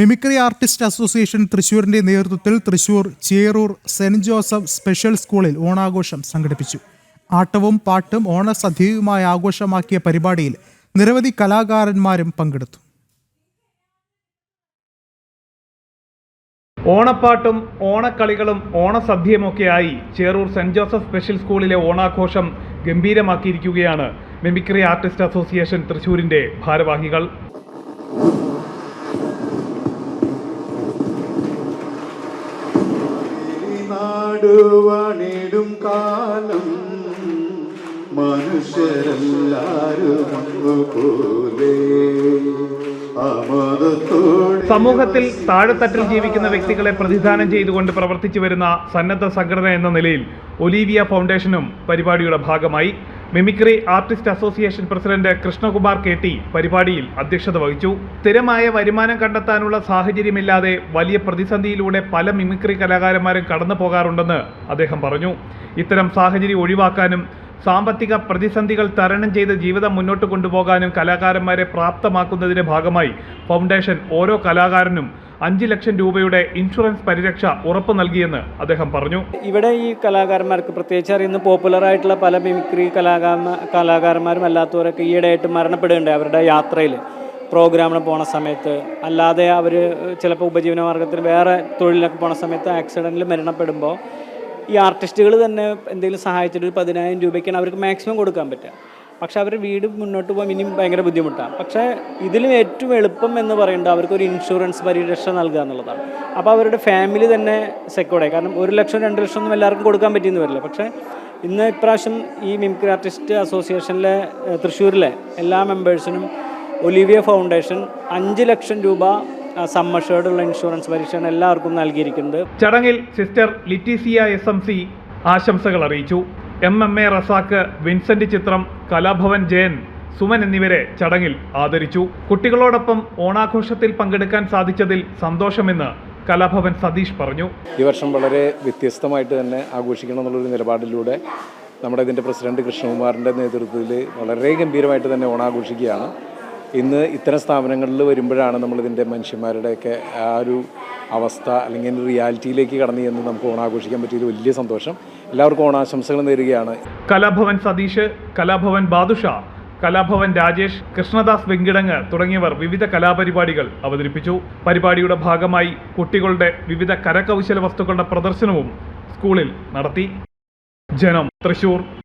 Mimicry artist association തൃശൂരിന്റെ നേതൃത്വത്തിൽ Thrissur Cheroor saint Joseph special സ്കൂളിൽ ഓണാഘോഷം സംഘടിപ്പിച്ചു. ആട്ടവും പാട്ടും ഓണസദ്യയുമായി ആഘോഷമാക്കിയ പരിപാടിയിൽ നിരവധി കലാകാരന്മാരും പങ്കെടുത്തു. ഓണപ്പാട്ടും ഓണക്കളികളും ഓണസദ്യയുമൊക്കെയായി ചേറൂർ സെന്റ് ജോസഫ് സ്പെഷ്യൽ സ്കൂളിലെ ഓണാഘോഷം ഗംഭീരമാക്കിയിരിക്കുകയാണ് മിമിക്രി ആർട്ടിസ്റ്റ് അസോസിയേഷൻ തൃശൂരിന്റെ ഭാരവാഹികൾ. നാടുവാണിടും കാലം. മനുഷ്യരെല്ലാരും സമൂഹത്തിൽ താഴെത്തട്ടിൽ ജീവിക്കുന്ന വ്യക്തികളെ പ്രതിദാനം ചെയ്തുകൊണ്ട് പ്രവർത്തിച്ചു വരുന്ന സന്നദ്ധ സംഘടന എന്ന നിലയിൽ ഒലീവിയ ഫൗണ്ടേഷനും പരിപാടിയുടെ ഭാഗമായി. Mimicry artist association president Krishnakumar K T പരിപാടിയിൽ അധ്യക്ഷത വഹിച്ചു. സ്ഥിരമായ വരുമാനം കണ്ടെത്താനുള്ള സാഹചര്യമില്ലാതെ വലിയ പ്രതിസന്ധിയിലൂടെ പല മിമിക്രി കലാകാരന്മാരും കടന്നു പോകാറുണ്ടെന്ന് അദ്ദേഹം പറഞ്ഞു. ഇത്തരം സാഹചര്യം ഒഴിവാക്കാനും സാമ്പത്തിക പ്രതിസന്ധികൾ തരണം ചെയ്ത് ജീവിതം മുന്നോട്ട് കൊണ്ടുപോകാനും കലാകാരന്മാരെ പ്രാപ്തമാക്കുന്നതിന്റെ ഭാഗമായി ഫൗണ്ടേഷൻ ഓരോ കലാകാരനും അഞ്ച് ലക്ഷം രൂപയുടെ ഇൻഷുറൻസ് പരിരക്ഷ ഉറപ്പു നൽകിയെന്ന് അദ്ദേഹം പറഞ്ഞു. ഇവിടെ ഈ കലാകാരന്മാർക്ക് പ്രത്യേകിച്ച് അറിയുന്ന പോപ്പുലർ ആയിട്ടുള്ള പല മിമിക്രി കലാകാരന്മാ കലാകാരന്മാരും അല്ലാത്തവരൊക്കെ ഈയിടെയായിട്ട് മരണപ്പെടുകയുണ്ട് അവരുടെ യാത്രയിൽ പ്രോഗ്രാമിന് പോണ സമയത്ത്. അല്ലാതെ അവർ ചിലപ്പോൾ ഉപജീവന മാർഗത്തിൽ വേറെ തൊഴിലൊക്കെ പോണ സമയത്ത് ആക്സിഡന്റിൽ മരണപ്പെടുമ്പോൾ ഈ ആർട്ടിസ്റ്റുകൾ തന്നെ എന്തെങ്കിലും സഹായിച്ചിട്ട് ഒരു പതിനായിരം രൂപയ്ക്കാണ് അവർക്ക് മാക്സിമം കൊടുക്കാൻ പറ്റുക. പക്ഷേ അവരുടെ വീട് മുന്നോട്ട് പോകാൻ ഇനിയും ഭയങ്കര ബുദ്ധിമുട്ടാണ്. പക്ഷേ ഇതിലും ഏറ്റവും എളുപ്പം എന്ന് പറയുന്നത് അവർക്കൊരു ഇൻഷുറൻസ് പരിരക്ഷ നൽകുക എന്നുള്ളതാണ്. അപ്പോൾ അവരുടെ ഫാമിലി തന്നെ സെക്യൂർഡായി കാരണം ഒരു ലക്ഷം രണ്ട് ലക്ഷം ഒന്നും എല്ലാവർക്കും കൊടുക്കാൻ പറ്റിയെന്ന് വരില്ല. പക്ഷേ ഇന്ന് ഇപ്രാവശ്യം ഈ മിമിക്രി ആർട്ടിസ്റ്റ് അസോസിയേഷനിലെ തൃശ്ശൂരിലെ എല്ലാ മെമ്പേഴ്സിനും ഒലിവിയ ഫൗണ്ടേഷൻ അഞ്ച് ലക്ഷം രൂപ സമ്മഷേർഡുള്ള ഇൻഷുറൻസ് പരിരക്ഷയാണ് എല്ലാവർക്കും നൽകിയിരിക്കുന്നത്. ചടങ്ങിൽ sister Letitia S M C ആശംസകൾ അറിയിച്ചു. M M A Razak Vincent ചിത്രം കലാഭവൻ ജയൻ സുമൻ എന്നിവരെ ചടങ്ങിൽ ആദരിച്ചു. കുട്ടികളോടൊപ്പം ഓണാഘോഷത്തിൽ പങ്കെടുക്കാൻ സാധിച്ചതിൽ സന്തോഷമെന്ന് കലാഭവൻ സതീഷ് പറഞ്ഞു. ഈ വർഷം വളരെ വ്യത്യസ്തമായിട്ട് തന്നെ ആഘോഷിക്കണം എന്നുള്ളൊരു നിലപാടിലൂടെ നമ്മുടെ ഇതിന്റെ പ്രസിഡന്റ് കൃഷ്ണകുമാറിന്റെ നേതൃത്വത്തിൽ വളരെ ഗംഭീരമായിട്ട് തന്നെ ഓണാഘോഷിക്കുകയാണ്. ഇന്ന് ഇത്തരം സ്ഥാപനങ്ങളിൽ വരുമ്പോഴാണ് നമ്മളിതിന്റെ മനുഷ്യന്മാരുടെയൊക്കെ ആ ഒരു അവസ്ഥ അല്ലെങ്കിൽ റിയാലിറ്റിയിലേക്ക് കടന്നു ചെന്ന് നമുക്ക് ഓണാഘോഷിക്കാൻ പറ്റിയത് വലിയ സന്തോഷം. എല്ലാവർക്കും ഓണാശംസകൾ നേരുകയാണ്. കലാഭവൻ സതീഷ് കലാഭവൻ ബാദുഷ കലാഭവൻ രാജേഷ് കൃഷ്ണദാസ് വെങ്കിടങ്ങ് തുടങ്ങിയവർ വിവിധ കലാപരിപാടികൾ അവതരിപ്പിച്ചു. പരിപാടിയുടെ ഭാഗമായി കുട്ടികളുടെ വിവിധ കരകൗശല വസ്തുക്കളുടെ പ്രദർശനവും സ്കൂളിൽ നടത്തി. ജനം തൃശൂർ.